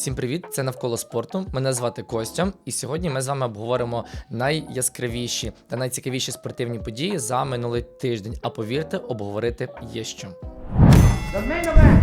Всім привіт! Це навколо спорту. Мене звати Костя, і сьогодні ми з вами обговоримо найяскравіші та найцікавіші спортивні події за минулий тиждень. А повірте, обговорити є що.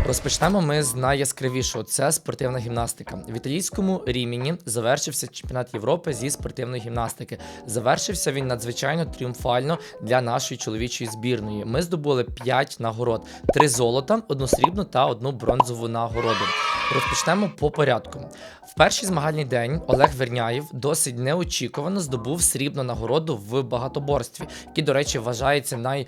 Розпочнемо ми з найяскравішого. Це спортивна гімнастика. В італійському Рімені завершився чемпіонат Європи зі спортивної гімнастики. Завершився він надзвичайно тріумфально для нашої чоловічої збірної. Ми здобули 5 нагород: 3 золота, одну срібну та одну бронзову нагороду. Розпочнемо по порядку. В перший змагальний день Олег Верняєв досить неочікувано здобув срібну нагороду в багатоборстві, який, до речі, вважається най.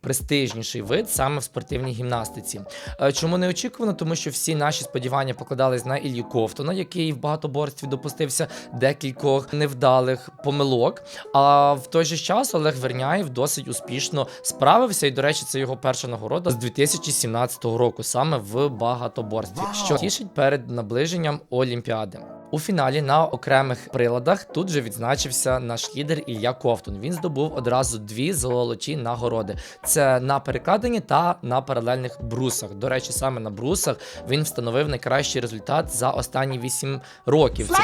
Престижніший вид саме в спортивній гімнастиці. Е, Чому не очікувано? Тому що всі наші сподівання покладались на Ілью Ковтуна, який в багатоборстві допустився декількох невдалих помилок. А в той же час Олег Верняєв досить успішно справився. І, до речі, це його перша нагорода з 2017 року, саме в багатоборстві, що тішить перед наближенням Олімпіади. У фіналі на окремих приладах тут же відзначився наш лідер Ілля Ковтун. Він здобув одразу дві золоті нагороди: це на перекладині та на паралельних брусах. До речі, саме на брусах він встановив найкращий результат за останні 8 років. Це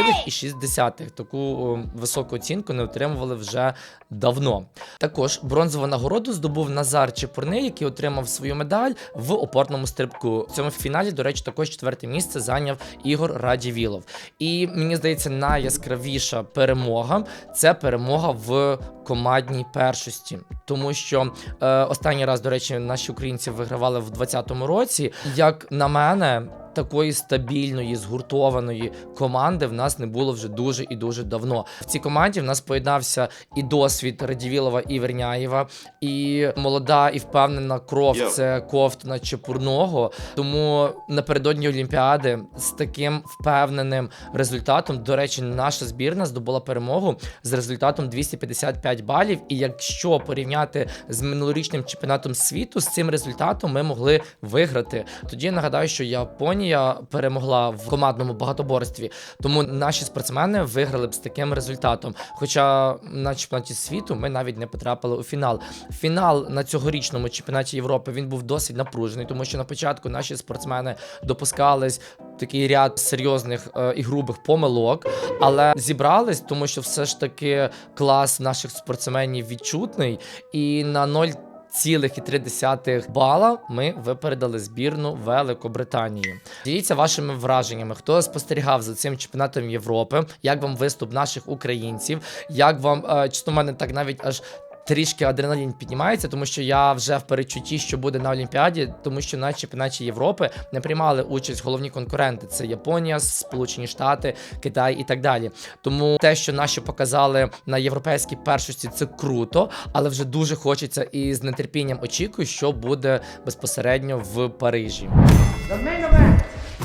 15,6. Таку високу оцінку не отримували вже давно. Також бронзову нагороду здобув Назар Чепурний, який отримав свою медаль в опорному стрибку. В цьому фіналі, до речі, також четверте місце зайняв Ігор Радівілов. І мені здається, найяскравіша перемога це перемога в командній першості, тому що е, останній раз, до речі, наші українці вигравали в 2020 році. Як на мене. Такої стабільної, згуртованої команди в нас не було вже дуже і дуже давно. В цій команді в нас поєднався і досвід Радівілова і Верняєва, і молода і впевнена кров Йо. це Ковтуна Чепурного. Тому напередодні Олімпіади з таким впевненим результатом, до речі, наша збірна здобула перемогу з результатом 255 балів. І якщо порівняти з минулорічним чемпіонатом світу, з цим результатом ми могли виграти. Тоді я нагадаю, що Японія перемогла в командному багатоборстві, тому наші спортсмени виграли б з таким результатом. Хоча на чемпіонаті світу ми навіть не потрапили у фінал. Фінал на цьогорічному чемпіонаті Європи він був досить напружений, тому що на початку наші спортсмени допускались такий ряд серйозних е, і грубих помилок, але зібрались, тому що все ж таки клас наших спортсменів відчутний, і на 0 Цілих і 3 бала ми випередили збірну Великобританії. Діліться вашими враженнями. Хто спостерігав за цим чемпіонатом Європи? Як вам виступ наших українців? Як вам чисто мене так навіть аж. Трішки адреналін піднімається, тому що я вже в перечутті, що буде на Олімпіаді, тому що на чемпіонаті Європи не приймали участь головні конкуренти: це Японія, Сполучені Штати, Китай і так далі. Тому те, що наші показали на європейській першості, це круто, але вже дуже хочеться і з нетерпінням очікую, що буде безпосередньо в Парижі.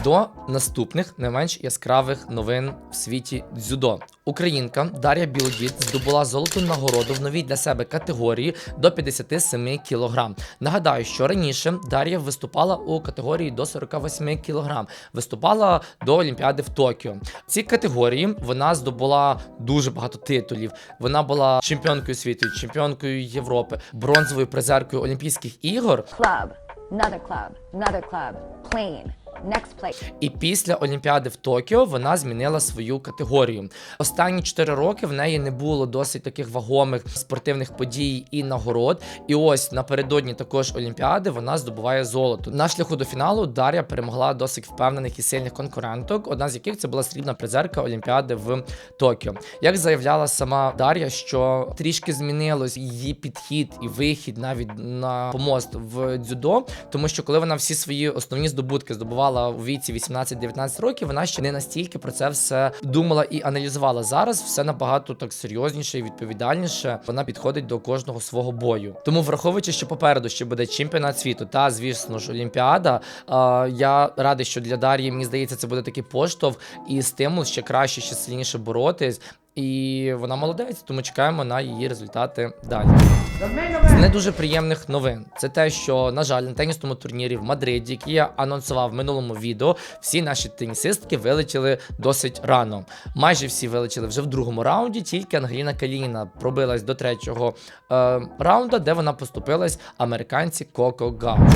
До наступних не менш яскравих новин в світі дзюдо. Українка Дар'я Білодід здобула золоту нагороду в новій для себе категорії до 57 кг. Нагадаю, що раніше Дар'я виступала у категорії до 48 кг. Виступала до Олімпіади в Токіо. В цій категорії вона здобула дуже багато титулів. Вона була чемпіонкою світу, чемпіонкою Європи, бронзовою призеркою Олімпійських ігор. club, another club, another next place. І після Олімпіади в Токіо вона змінила свою категорію. Останні 4 роки в неї не було досить таких вагомих спортивних подій і нагород. І ось напередодні також Олімпіади вона здобуває золото. На шляху до фіналу Дар'я перемогла досить впевнених і сильних конкуренток, одна з яких це була срібна призерка Олімпіади в Токіо. Як заявляла сама Дар'я, що трішки змінилось її підхід і вихід навіть на помост в дзюдо, тому що коли вона всі свої основні здобутки здобувала у віці 18-19 років, вона ще не настільки про це все думала і аналізувала. Зараз все набагато так серйозніше і відповідальніше. Вона підходить до кожного свого бою. Тому, враховуючи, що попереду ще буде чемпіонат світу та, звісно ж, Олімпіада. я радий, що для Дар'ї мені здається, це буде такий поштовх і стимул ще краще, ще сильніше боротись. І вона молодець, тому чекаємо на її результати далі. З не дуже приємних новин це те, що на жаль, на тенісному турнірі в Мадриді, який я анонсував в минулому відео, всі наші тенісистки вилетіли досить рано. Майже всі вилетіли вже в другому раунді. Тільки Ангеліна Калініна пробилась до третього е, раунда, де вона поступилась американці Коко Гауш.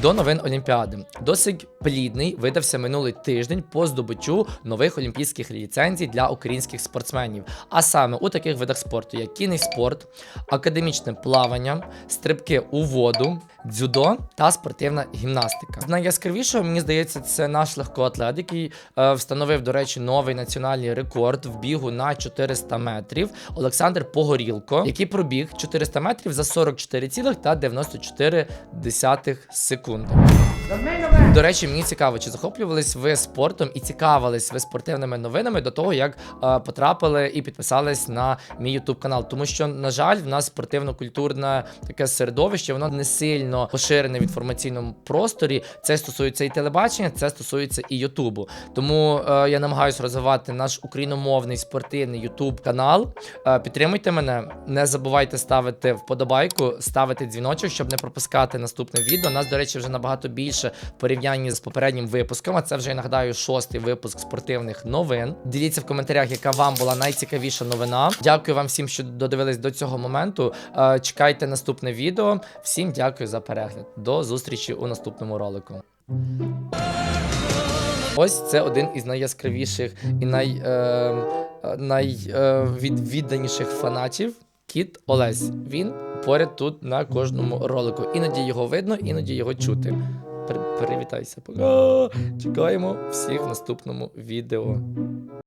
До новин Олімпіади. Досить плідний видався минулий тиждень по здобуттю нових олімпійських ліцензій для українських спортсменів. А саме у таких видах спорту, як кінний спорт, академічне плавання, стрибки у воду, дзюдо та спортивна гімнастика. З найяскравішого, мені здається, це наш легкоатлет, який е, встановив, до речі, новий національний рекорд в бігу на 400 метрів. Олександр Погорілко, який пробіг 400 метрів за 44,94 secondo. До речі, мені цікаво, чи захоплювались ви спортом і цікавились ви спортивними новинами до того, як е, потрапили і підписались на мій YouTube канал. Тому що, на жаль, в нас спортивно-культурне таке середовище, воно не сильно поширене в інформаційному просторі. Це стосується і телебачення, це стосується і Ютубу. Тому е, я намагаюся розвивати наш україномовний спортивний YouTube канал. Е, підтримуйте мене, не забувайте ставити вподобайку, ставити дзвіночок, щоб не пропускати наступне відео. Нас, до речі, вже набагато більше в порівнянні з попереднім випуском. А це вже я нагадаю шостий випуск спортивних новин. Діліться в коментарях, яка вам була найцікавіша новина. Дякую вам всім, що додивились до цього моменту. Е, Чекайте наступне відео. Всім дякую за перегляд. До зустрічі у наступному ролику. Ось це один із найяскравіших і най, е, е, найвідданіших фанатів. Кіт Олесь. Він поряд тут на кожному ролику. Іноді його видно, іноді його чути. Привітайся. Чекаємо всіх в наступному відео.